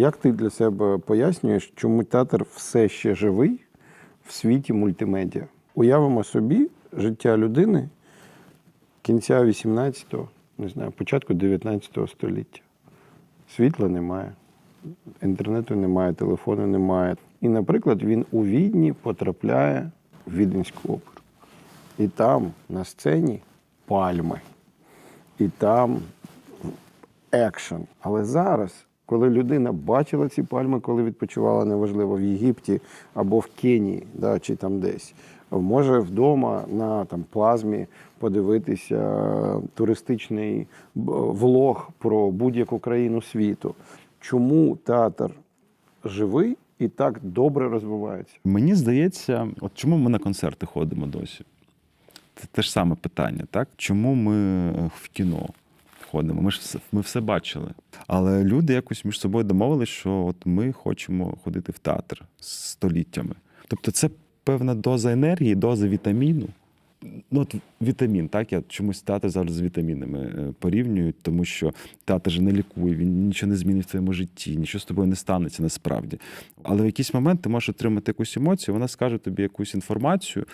Як ти для себе пояснюєш, чому театр все ще живий в світі мультимедіа? Уявимо собі життя людини кінця 18-го, не знаю, початку 19 століття. Світла немає, інтернету немає, телефону немає. І, наприклад, він у Відні потрапляє в Віденську оперу. І там на сцені пальми. І там екшен. Але зараз, коли людина бачила ці пальми, коли відпочивала, неважливо, в Єгипті або в Кенії, да, чи там десь, може вдома на там, плазмі подивитися туристичний влог про будь-яку країну світу. Чому театр живий і так добре розвивається? Мені здається, от чому ми на концерти ходимо досі? Це те ж саме питання, так? Чому ми е, в кіно ходимо? Ми ж все, ми все бачили. Але люди якось між собою домовились, що от ми хочемо ходити в театр століттями. Тобто, це певна доза енергії, доза вітаміну. Ну, от вітамін, так я чомусь театр завжди з вітамінами е, порівнюють, тому що театр же не лікує, він нічого не змінить в твоєму житті, нічого з тобою не станеться насправді. Але в якийсь момент ти можеш отримати якусь емоцію, вона скаже тобі якусь інформацію,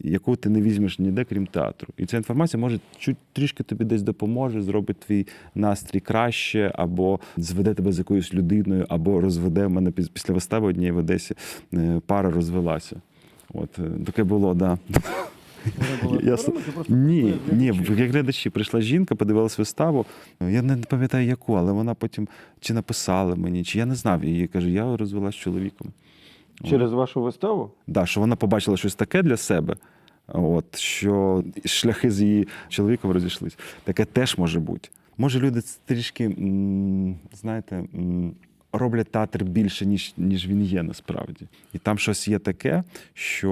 яку ти не візьмеш ніде, крім театру. І ця інформація може чуть трішки тобі десь допоможе, зробить твій настрій краще, або зведе тебе з якоюсь людиною, або розведе. У мене після вистави однієї в Одесі е, пара розвелася. От е, таке було, да. Я с- Ні, ні, як глядачі прийшла жінка, подивилась виставу. Я не пам'ятаю яку, але вона потім чи написала мені, чи я не знав її. Каже, я розвелась з чоловіком. Через вашу виставу? Да, що вона побачила щось таке для себе, от, що шляхи з її чоловіком розійшлись. Таке теж може бути. Може, люди трішки, знаєте, роблять театр більше, ніж, ніж він є насправді. І там щось є таке, що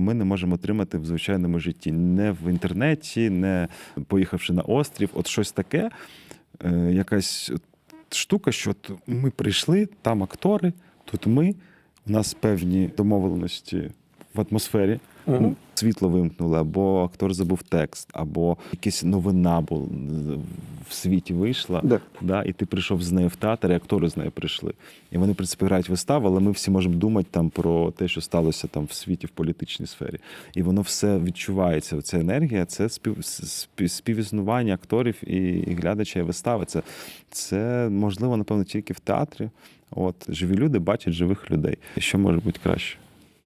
ми не можемо отримати в звичайному житті. Не в інтернеті, не поїхавши на острів. От щось таке, е, якась штука, що от ми прийшли, там актори, тут ми. У нас певні домовленості в атмосфері. Мгм. Світло вимкнули, або актор забув текст, або якась новина бу- в світі вийшла, Да. да, і ти прийшов з нею в театр, і актори з нею прийшли. І вони, в принципі, грають виставу, але ми всі можемо думати там про те, що сталося там в світі, в політичній сфері. І воно все відчувається. Ця енергія це спів, спів- співіснування акторів і, і глядача і вистави. Це, це можливо, напевно, тільки в театрі. От живі люди бачать живих людей. І що може бути краще?